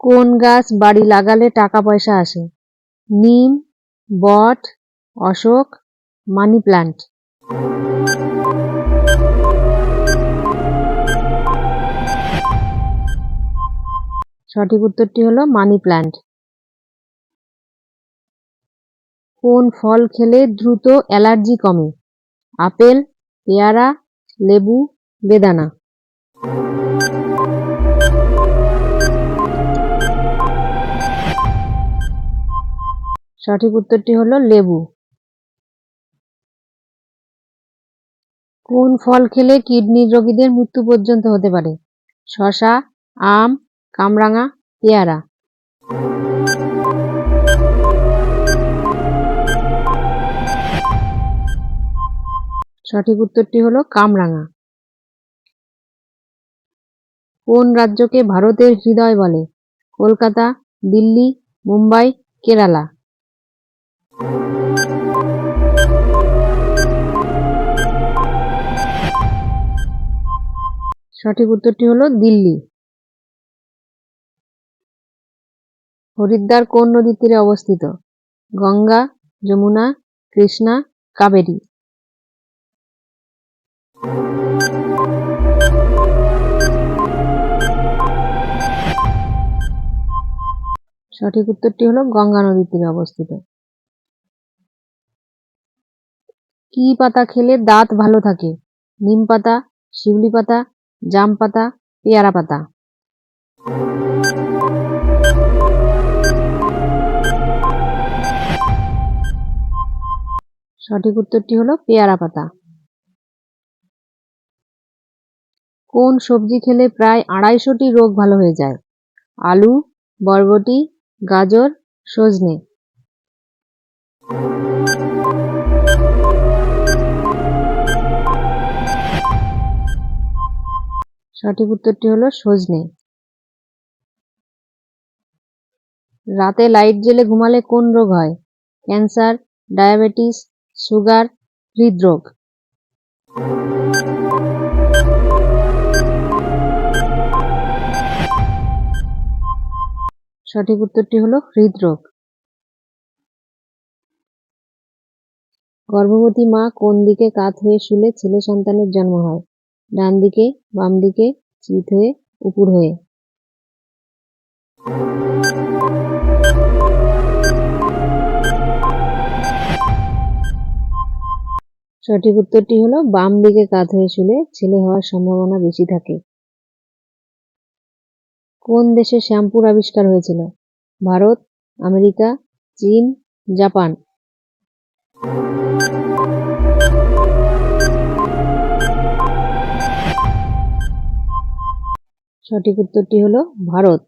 কোন গাছ বাড়ি লাগালে টাকা পয়সা আসে? নিম, বট, অশোক, মানি প্ল্যান্ট সঠিক উত্তরটি হলো মানি প্ল্যান্ট কোন ফল খেলে দ্রুত অ্যালার্জি কমে? আপেল, পেয়ারা, লেবু, বেদানা। সঠিক উত্তরটি হলো লেবু। কোন ফল খেলে কিডনির রোগীদের মৃত্যু পর্যন্ত হতে পারে? শসা আম, কামরাঙা, পেয়ারা। সঠিক উত্তরটি হলো কামরাঙা। কোন রাজ্যকে ভারতের হৃদয় বলে? কলকাতা, দিল্লি, মুম্বাই, কেরালা। সঠিক উত্তরটি হলো দিল্লি। হরিদ্বার কোন নদীর তীরে অবস্থিত? গঙ্গা, যমুনা, কৃষ্ণা, কাবেরী। সঠিক উত্তরটি হলো গঙ্গা নদীর তীরে অবস্থিত। কি পাতা খেলে দাঁত ভালো থাকে? নিম পাতা, শিউলি পাতা জাম পাতা, পেয়ারা পাতা। সঠিক উত্তরটি হলো পেয়ারা পাতা। কোন সবজি খেলে প্রায় আড়াইশোটি রোগ ভালো হয়ে যায়? আলু, বরবটি, গাজর, সজনে। সঠিক উত্তরটি হলো সজনে। রাতে লাইট জ্বেলে ঘুমালে কোন রোগ হয়? ক্যান্সার, ডায়াবেটিস, সুগার, হৃদরোগ। সঠিক উত্তরটি হলো হৃদরোগ। গর্ভবতী মা কোন দিকে কাত হয়ে শুলে ছেলে সন্তানের জন্ম হয়? ডান দিকে বাম দিকে চিত হয়ে, উপুর হয়ে। সঠিক উত্তরটি হলো বাম দিকে কাত হয়ে শুলে ছেলে হওয়ার সম্ভাবনা বেশি থাকে। কোন দেশে শ্যাম্পুর আবিষ্কার হয়েছিল? ভারত, আমেরিকা, চীন, জাপান। সঠিক উত্তরটি হলো ভারত।